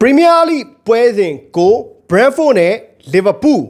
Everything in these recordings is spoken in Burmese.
ပရီးမီးယားလိပွဲစဉ်ကို Brentford နဲ့ Liverpool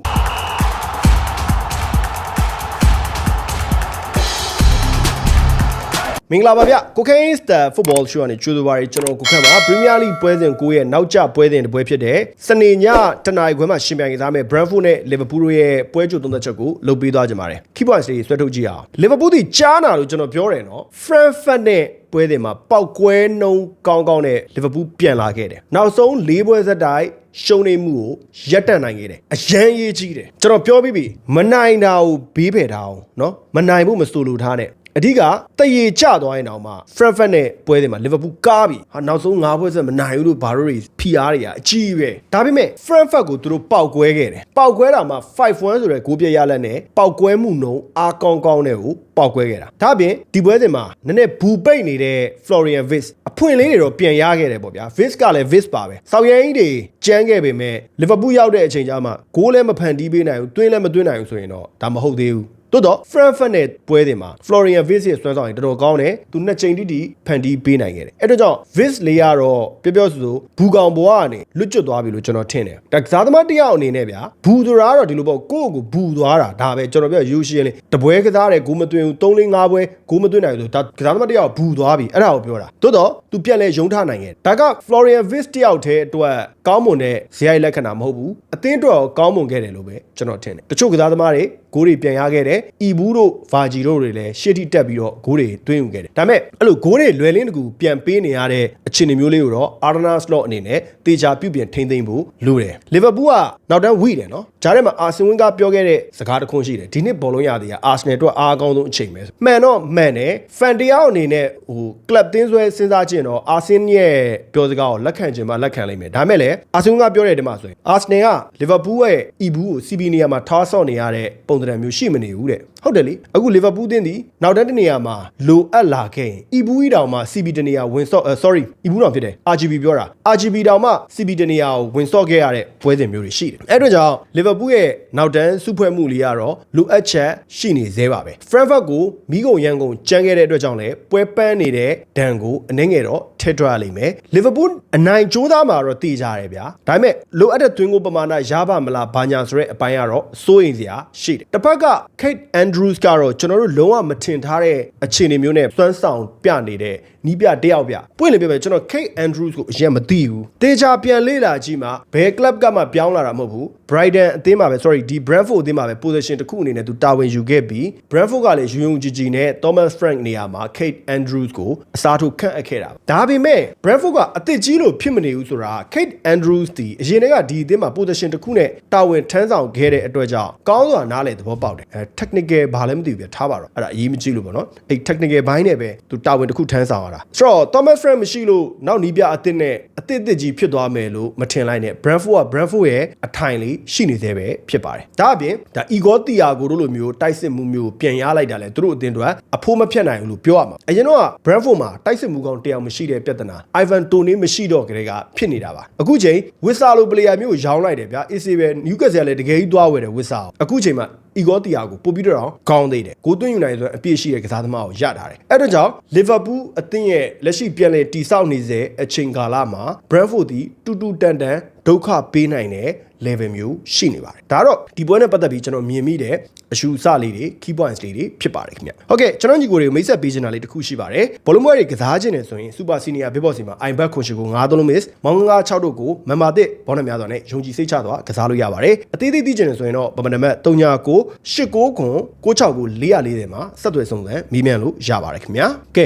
မင်္ဂလာပါဗျကိုခိုင်းစတာဖုတ်ဘောရှိုးကနေကျိုးသွားပါရီကျွန်တော်ကိုခန့်ပါပရီးမီးယားလိပွဲစဉ်ကိုရဲ့နောက်ကျပွဲစဉ်တစ်ပွဲဖြစ်တဲ့စနေညတနင်္လာခွဲမှာရှင်ပြိုင်ကစားမဲ့ Brentford နဲ့ Liverpool တို့ရဲ့ပွဲကြိုသုံးသက်ချက်ကိုလုပ်ပေးသွားကြပါတယ် key points တွေဆွဲထုတ်ကြည့်အောင် Liverpool ဒီကြားနာလို့ကျွန်တော်ပြောတယ်နော် Frankfurt နဲ့ ပွဲစဉ်မှာပောက်ကွဲနှုံးကောင်းကောင်းနဲ့ Liverpool ပြန်လာခဲ့တယ်နောက်ဆုံး၄ပွဲဆက်တိုက်ရှုံးနေမှုကိုရပ်တန့်နိုင်ခဲ့တယ်အရန်ရေးကြီးတယ်ကျွန်တော်ပြောပြီးပြီမနိုင်တာကိုဘေးဖယ်ထားအောင်เนาะမနိုင်ဘူးမဆိုလိုထားနဲ့ အဓိကတရေကျသွားရင်တော့မှ Frankfurt နဲ့ပွဲတွေမှာ Liverpool ကားပြီဟာနောက်ဆုံး၅ပွဲဆက်မနိုင်ဘူးလို့ဘာလို့တွေ PR တွေကအကြီးပဲဒါပေမဲ့ Frankfurt ကိုသူတို့ပောက်ကွဲခဲ့တယ်ပောက်ကွဲတာမှာ5-1ဆိုတဲ့ဂိုးပြရလက်နဲ့ပောက်ကွဲမှုနှုံအားကောင်းကောင်းနဲ့ကိုပောက်ကွဲခဲ့တာဒါအပြင်ဒီပွဲစဉ်မှာနည်းနည်းဘူပိတ်နေတဲ့ Florian Wirtz အဖွင့်လေးတွေတော့ပြန်ရခဲ့တယ်ပေါ့ဗျာ Wirtz ကလည်း Wirtz ပါပဲဆောက်ရန်ကြီးတွေကြမ်းခဲ့ပေမဲ့ Liverpool ရောက်တဲ့အချိန်ကျမှဂိုးလည်းမဖန်တီးပေးနိုင်ဘူးတွင်းလည်းမတွင်းနိုင်ဘူးဆိုရင်တော့ဒါမဟုတ်သေးဘူး တိုးတော့ Frankfurt နဲ့ပွဲတွေမှာ Florian Wirtz ရဲ့စွမ်းဆောင်ရင်တော်တော်ကောင်းတယ်သူနှစ်ချိန်တိတိဖန်တီးပေးနိုင်ခဲ့တယ်အဲ့ဒါကြောင့် Wirtz လေးကတော့ပြောပြောဆိုဆိုဘူကောင်ဘွားကနေလွတ်ကျွတ်သွားပြီလို့ကျွန်တော်ထင်တယ်ဒါကစားသမားတစ်ယောက်အနေနဲ့ဗျာဘူဆိုတာကတော့ဒီလိုပေါ့ကိုယ့်ကိုဘူသွားတာဒါပဲကျွန်တော်ပြောယူရှင်းလေးတပွဲကစားတယ်ဂိုးမသွင်းဘူး3 4 5ပွဲဂိုးမသွင်းနိုင်ဘူးဆိုဒါကစားသမားတစ်ယောက်ဘူသွားပြီအဲ့ဒါကိုပြောတာတိုးတော့သူပြက်လဲယုံထနိုင်ခဲ့ဒါက Florian Wirtz တစ်ယောက်တည်းအတွက်ကောင်းမွန်တဲ့ဇယိုက်လက္ခဏာမဟုတ်ဘူးအသင်းအတွက်ကောင်းမွန်ခဲ့တယ်လို့ပဲကျွန်တော်ထင်တယ်တချို့ကစားသမားတွေ ဂိုးတွေပြန်ရခဲ့တယ်အီဘူးတို့ဗာဂျီတို့တွေလည်းရှေ့ထိတက်ပြီးတော့ဂိုးတွေသွင်းယူခဲ့တယ်ဒါပေမဲ့အဲ့လိုဂိုးတွေလွယ်လင်းတကူပြန်ပေးနေရတဲ့အခြေအနေမျိုးလေးကိုတော့အာရနာစလော့အနေနဲ့တေချာပြုတ်ပြင်ထိမ့်သိမ့်ဖို့လိုတယ်လီဗာပူးကနောက်တန်းဝိတယ်နော်ဂျားထဲမှာအာဆင်ဝင်းကပြောခဲ့တဲ့စကားတစ်ခွန်းရှိတယ်ဒီနှစ်ဘောလုံးရသည်ကအာဆနယ်အတွက်အားအကောင်းဆုံးအချိန်ပဲမှန်တော့မှန်တယ်ဖန်တယောက်အနေနဲ့ဟိုကလပ်တင်းဆွဲစဉ်းစားကြည့်ရင်တော့အာဆင်ရဲ့ပြောစကားကိုလက်ခံချင်မှလက်ခံလိမ့်မယ်ဒါပေမဲ့လည်းအာဆင်ဝင်းကပြောတဲ့ဒီမှာဆိုရင်အာဆနယ်ကလီဗာပူးရဲ့အီဘူးကိုစီဘီနီယာမှာထားဆော့နေရတဲ့ပုံစံမျိုးရှိမနေဘူးတဲ့ ဟုတ်တယ်လေအခုလီဗာပူးတင်းဒီနောက်တန်းတနေရာမှာလိုအပ်လာခဲ့ရင်အီဘူးဤတောင်မှ CB တနေရာဝင်ဆော့ sorry အီဘူးတောင်ဖြစ်တယ် RGB ပြောတာ RGB တောင်မှ CB တနေရာကိုဝင်ဆော့ခဲ့ရတဲ့ပွဲစဉ်မျိုးတွေရှိတယ်အဲ့အတွက်ကြောင့်လီဗာပူးရဲ့နောက်တန်းစုဖွဲ့မှုလေးကတော့လိုအပ်ချက်ရှိနေသေးပါပဲ Frankfurt ကိုမိကုန်ရန်ကုန်ကြမ်းခဲ့တဲ့အတွက်ကြောင့်လည်းပွဲပန်းနေတဲ့ဒဏ်ကိုအနှဲငယ်တော့ထက်ထွက်ရလိမ့်မယ်လီဗာပူးအနိုင်ကြိုးသားမှာတော့တည်ကြတယ်ဗျာဒါပေမဲ့လိုအပ်တဲ့သွင်းကိုပမာဏရပါမလားဘာညာဆိုတဲ့အပိုင်းကတော့စိုးရိမ်စရာရှိတယ်တစ်ဖက်က Kate Andrews ကတော့ကျွန်တော်တို့လုံးဝမထင်ထားတဲ့အခြေအနေမျိုးနဲ့စွမ်းဆောင်ပြနေတဲ့ နီးပြတယောက်ပြပွင့်လေပြမယ်ကျွန်တော် Kate Andrews ကိုအရင်မသိဘူးတေချာပြန်လေ့လာကြည့်မှာဘယ် club ကမှပြောင်းလာတာမဟုတ်ဘူး Brighton အသင်းမှာပဲ sorry ဒီ Brentford အသင်းမှာပဲ position တစ်ခုအနေနဲ့သူတာဝန်ယူခဲ့ပြီး Brentford ကလည်းယူယုံကြည်ကြည်နဲ့ Thomas Frank နေရာမှာ Kate Andrews ကိုအစားထိုးခန့်အပ်ခဲ့တာဒါပေမဲ့ Brentford ကအသစ်ကြီးလို့ဖြစ်မနေဘူးဆိုတာ Kate Andrews ဒီအရင်တည်းကဒီအသင်းမှာ position တစ်ခုနဲ့တာဝန်ထမ်းဆောင်ခဲ့တဲ့အတွက်ကြောင့်ကောင်းစွာနားလည်သဘောပေါက်တယ်အဲ technical ဘာလည်းမသိဘူးပြထားပါတော့အဲ့ဒါအရေးမကြီးလို့ပေါ့နော်အဲ့ technical ဘိုင်းနဲ့ပဲသူတာဝန်တစ်ခုထမ်းဆောင်ရတာဆိုတော့ Thomas Frank မရှိလို့နောက်နီးပြအသစ်နဲ့အသစ်အသစ်ကြီးဖြစ်သွားမယ်လို့မထင်လိုက်နဲ့ Brentford က Brentford ရဲ့အထိုင်လေးရှိနေသေးပဲဖြစ်ပါတယ်ဒါအပြင်ဒါ Igor Thiago တို့လိုမျိုးတိုက်စစ်မှုမျိုးပြန်ရလိုက်တာလဲသူတို့အသင်းတွေအဖိုးမဖြတ်နိုင်ဘူးလို့ပြောရမှာအရင်တော့ Brentford မှာတိုက်စစ်မှုကောင်တယောက်မရှိတဲ့ပြဿနာ Ivan Toney မရှိတော့ကြတဲ့ကဖြစ်နေတာပါအခုချိန်ဝစ်ဆာလိုပလေယာမျိုးရောင်းလိုက်တယ်ဗျာ AC ပဲ Newcastle လည်းတကယ်ကြီးသွားဝယ်တယ်ဝစ်ဆာအခုချိန်မှာ အီဂေါတီယာကိုပို့ပြီးတော့ကောင်းသေးတယ်ကိုသွင်းယူနိုင်ဆိုအပြည့်ရှိတဲ့ကစားသမားကိုရထားတယ်အဲ့တော့ကြောင့်လီဗာပူးအသင်းရဲ့လက်ရှိပြန်လည်တည်ဆောက်နေတဲ့အချိန်ကာလမှာဘရန်ဖို့ဒီတူတူတန်တန် ဒုက္ခပေးနိုင်တဲ့ level မျိုးရှိနေပါတယ်ဒါတော့ဒီပွဲနဲ့ပတ်သက်ပြီးကျွန်တော်မြင်မိတဲ့အရှူအစလေးတွေ key points လေးတွေဖြစ်ပါတယ်ခင်ဗျဟုတ်ကဲ့ကျွန်တော်ညီကိုတွေကိုမိတ်ဆက်ပေးချင်တာလေးတစ်ခုရှိပါတယ်ဘောလုံးပွဲတွေကစားခြင်းနေဆိုရင် super senior big boss စီမှာ iBet ခွန်ရှိကို9သုံးလုံး miss မောင်ငါ6တို့ကိုမန်မာတစ်ဘောနဲ့များစွာနဲ့ယုံကြည်စိတ်ချစွာကစားလို့ရပါတယ်အသေးသေးသိချင်နေဆိုရင်တော့ပပနမတ်39ကို89ခွန်96ကို440မှာဆက်သွယ်စုံစမ်းမိမြန်လို့ရပါတယ်ခင်ဗျာကဲ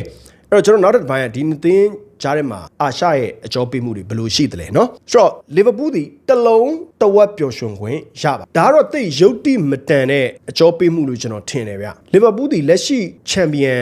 အဲ့တော့ကျွန်တော်နောက်တစ်ပိုင်းကဒီနှစ်သင်း ကြားထဲမှာအာရှရဲ့အကြောပေးမှုတွေဘယ်လိုရှိသလဲနော်ဆိုတော့လီဗာပူးသည်တလုံးတဝက်ပျော်ရွှင်ခွင့်ရပါဒါကတော့သိရုပ်တိမတန်တဲ့အကြောပေးမှုလို့ကျွန်တော်ထင်တယ်ဗျလီဗာပူးသည်လက်ရှိချန်ပီယံ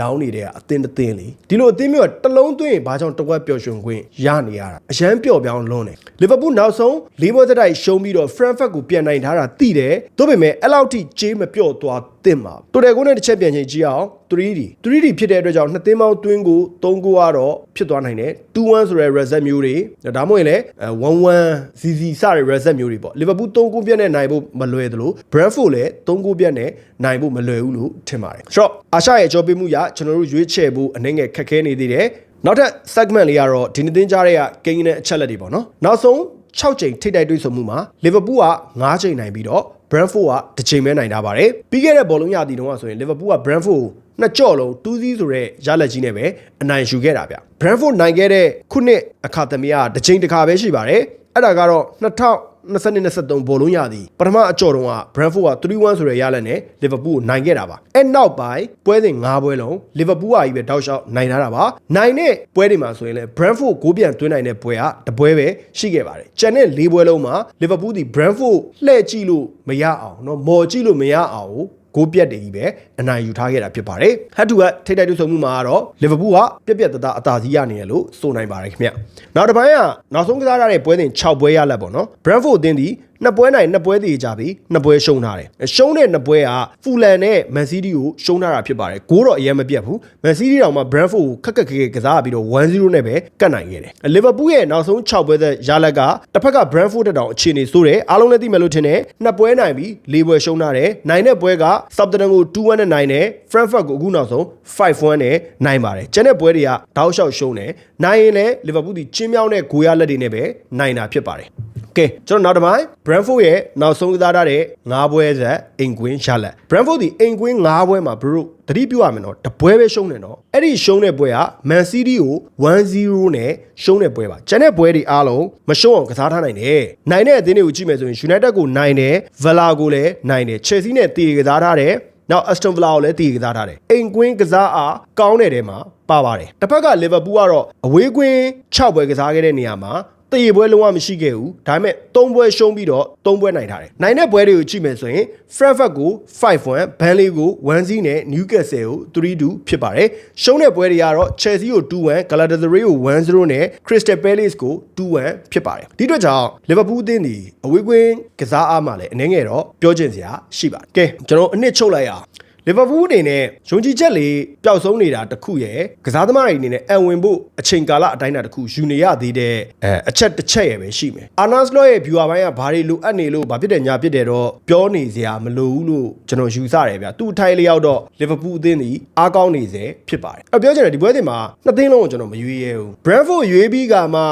လောင်းနေတဲ့အသင်းတစ်သင်းလေဒီလိုအသင်းမျိုးကတလုံးသွင်းဘာကြောင့်တဝက်ပျော်ရွှင်ခွင့်ရနေရတာအရန်ပျော်ပြောင်းလွန်းတယ်လီဗာပူးနောက်ဆုံး၄ပွဲသက်တိုက်ရှုံးပြီးတော့ဖရန်ဖတ်ကိုပြန်နိုင်ထားတာသိတယ်သို့ပေမဲ့အဲ့လောက်ထိကြေးမပျော့သွားသင့်ပါတိုတယ်ကိုနဲ့တစ်ချက်ပြန်ချိန်ကြည့်အောင် 3D 3D ဖြစ်တဲ့အတွက်ကြောင့်နှစ်သင်းပေါင်းတွင်းကို3ကိုကတော့ဖြစ်သွားနိုင်တယ်2-1ဆိုတဲ့ reset မျိုးတွေဒါမှမဟုတ်ရင်လည်း1-1 ZZ စတဲ့ reset မျိုးတွေပေါ့ Liverpool 3ကိုပြတ်နဲ့နိုင်ဖို့မလွယ်သလို Brentford လည်း3ကိုပြတ်နဲ့နိုင်ဖို့မလွယ်ဘူးလို့ထင်ပါတယ်ဆိုတော့အာရှရဲ့အကြောပေးမှုရကျွန်တော်တို့ရွေးချယ်ဖို့အနေငယ်ခက်ခဲနေသေးတယ်နောက်ထပ် segment လေးကတော့ဒီနေ့သင်ကြားတဲ့ကကိန်းနဲ့အချက်လက်တွေပေါ့နော်နောက်ဆုံး6ချိန်ထိပ်တိုက်တွေ့ဆုံမှုမှာလီဗာပူးက9ချိန်နိုင်ပြီးတော့ Brentford ကတစ်ချိန်ပဲနိုင်ထားပါတယ်ပြီးခဲ့တဲ့ဘောလုံးရသည်တုန်းကဆိုရင်လီဗာပူးက Brentford ကို နှစ်ကြော့လုံး2-0ဆိုတဲ့ရလက်ကြီးနဲ့ပဲအနိုင်ယူခဲ့တာဗျ Brentford နိုင်ခဲ့တဲ့ခုနှစ်အခါသမီးကတစ်ချိန်တစ်ခါပဲရှိပါတယ်အဲ့ဒါကတော့2000 22-23ဘောလုံးရသည်ပထမအကြော်တုန်းက Brentford က3-1ဆိုတဲ့ရလက်နဲ့ Liverpool ကိုနိုင်ခဲ့တာပါအဲ့နောက်ပိုင်းပွဲစဉ်၅ပွဲလုံး Liverpool ကကြီးပဲတောက်လျှောက်နိုင်ထားတာပါနိုင်တဲ့ပွဲတွေမှာဆိုရင်လည်း Brentford ကိုပြန်သွင်းနိုင်တဲ့ပွဲကတပွဲပဲရှိခဲ့ပါတယ်ကျန်တဲ့၄ပွဲလုံးမှာ Liverpool ဒီ Brentford လှည့်ကြည့်လို့မရအောင်เนาะမော်ကြည့်လို့မရအောင် ကိုပြက်တည်ကြီးပဲအနိုင်ယူထားခဲ့တာဖြစ်ပါတယ်ဟတ်တူကထိတ်တိုက်တွေ့ဆုံမှုမှာကတော့လီဗာပူးကပြက်ပြက်တသားအသာစီးရနေရလို့ဆိုနိုင်ပါတယ်ခင်ဗျနောက်တစ်ပိုင်းကနောက်ဆုံးကစားရတဲ့ပွဲစဉ်6ပွဲရလက်ပေါ့နော် Brentford အသင်းဒီ နှစ်ပွဲနိုင်နှစ်ပွဲတည်ကြပြီးနှစ်ပွဲရှုံးထားတယ်ရှုံးတဲ့နှစ်ပွဲကဖူလန်နဲ့မန်စီးတီးကိုရှုံးထားတာဖြစ်ပါတယ်ဂိုးတော့အရင်မပြတ်ဘူးမန်စီးတီးတောင်မှ Brentford ကိုခက်ခက်ခဲခဲကစားပြီးတော့1-0နဲ့ပဲကတ်နိုင်ခဲ့တယ်လီဗာပူးရဲ့နောက်ဆုံး6ပွဲသက်ရလက်ကတစ်ဖက်က Brentford တက်တောင်အခြေအနေဆိုးတယ်အားလုံးလည်းသိမယ်လို့ထင်တယ်နှစ်ပွဲနိုင်ပြီး၄ပွဲရှုံးထားတယ်နိုင်တဲ့ပွဲက Southampton ကို2-1နဲ့နိုင်တယ် Frankfurt ကိုအခုနောက်ဆုံး5-1နဲ့နိုင်ပါတယ်ကျန်တဲ့ပွဲတွေကတောက်လျှောက်ရှုံးတယ်နိုင်ရင်လည်းလီဗာပူးဒီချင်းမြောင်းတဲ့ဂိုးရလက်တွေနဲ့ပဲနိုင်တာဖြစ်ပါတယ် ကဲကျွန်တော်နောက်တစ်ပိုင်း Brentford ရဲ့နောက်ဆုံးကစားထားတဲ့၅ပွဲဆက်အိမ်ကွင်းရလက် Brentford ဒီအိမ်ကွင်း၅ပွဲမှာ bro တတိပြုရမယ်နော်တပွဲပဲရှုံးတယ်နော်အဲ့ဒီရှုံးတဲ့ပွဲက Man City ကို1-0နဲ့ရှုံးတဲ့ပွဲပါကျန်တဲ့ပွဲတွေအားလုံးမရှုံးအောင်ကစားထားနိုင်တယ်နိုင်တဲ့အသင်းတွေကိုကြည့်မယ်ဆိုရင် United ကိုနိုင်တယ် Villa ကိုလည်းနိုင်တယ် Chelsea နဲ့တည်ကစားထားတယ်နောက် Aston Villa ကိုလည်းတည်ကစားထားတယ်အိမ်ကွင်းကစားအားကောင်းတဲ့တဲမှာပါပါတယ်တစ်ဖက်က Liverpool ကတော့အဝေးကွင်း6ပွဲကစားခဲ့တဲ့နေရာမှာ တရေပွဲလုံးဝမရှိခဲ့ဘူးဒါပေမဲ့၃ပွဲရှုံးပြီးတော့၃ပွဲနိုင်ထားတယ်နိုင်တဲ့ပွဲတွေကိုကြည့်မယ်ဆိုရင် Frankfurt ကို5-1 Burnley ကို1-0နဲ့ Newcastle ကို3-2ဖြစ်ပါတယ်ရှုံးတဲ့ပွဲတွေကတော့ Chelsea ကို2-1 Galatasaray ကို1-0နဲ့ Crystal Palace ကို2-1ဖြစ်ပါတယ်ဒီအတွက်ကြောင့် Liverpool အသင်းဒီအဝေးကွင်းကစားအားမှလည်းအနည်းငယ်တော့ပြောချင်စရာရှိပါတယ်ကဲကျွန်တော်အနှစ်ချုပ်လိုက်အောင် လီဗာပူးအနေနဲ့ယုံကြည်ချက်လေးပျောက်ဆုံးနေတာတစ်ခုရဲ့ကစားသမားတွေအနေနဲ့အံဝင်ဖို့အချိန်ကာလအတိုင်းအတာတစ်ခုယူနေရသေးတဲ့အဲအချက်တစ်ချက်ရဲ့ပဲရှိမယ်အာနာစလော့ရဲ့ viewer ဘိုင်းကဘာတွေလိုအပ်နေလို့ဘာဖြစ်တယ်ညာဖြစ်တယ်တော့ပြောနေစရာမလိုဘူးလို့ကျွန်တော်ယူဆတယ်ဗျသူ့အထိုင်လျောက်တော့လီဗာပူးအသင်းဒီအားကောင်းနေစေဖြစ်ပါတယ်အပြောချင်တယ်ဒီပွဲတင်မှာနှစ်သင်းလုံးကိုကျွန်တော်မရွေးရဲဘူး Brentford ရွေးပြီးကမှ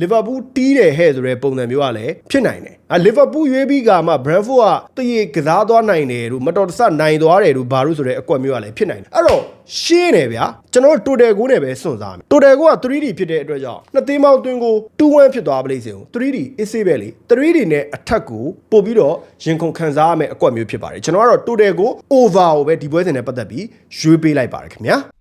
လီဗာပူးတီးတယ်ဟဲ့ဆိုတဲ့ပုံစံမျိုးကလည်းဖြစ်နိုင်တယ်။အလီဗာပူးရွေးပြီးကမှဘရန်ဖို့ကတရေကစားသွားနိုင်တယ်လို့မတော်တဆနိုင်သွားတယ်လို့ဘာလို့ဆိုတဲ့အကွက်မျိုးကလည်းဖြစ်နိုင်တယ်။အဲ့တော့ရှင်းတယ်ဗျာ။ကျွန်တော်တို့တိုတယ်ကိုနဲ့ပဲစွန့်စားမယ်။တိုတယ်ကိုက 3D ဖြစ်တဲ့အတွက်ကြောင့်နှစ်သိန်းပေါင်းတွင်းကို2-1ဖြစ်သွားပလိမ့်စေဦး 3D အစ်စေးပဲလေ။ 3D နဲ့အထက်ကိုပို့ပြီးတော့ရင်ခုန်ခံစားရမယ့်အကွက်မျိုးဖြစ်ပါတယ်။ကျွန်တော်ကတော့တိုတယ်ကို over ကိုပဲဒီပွဲစဉ်နဲ့ပတ်သက်ပြီးရွေးပေးလိုက်ပါတယ်ခင်ဗျာ။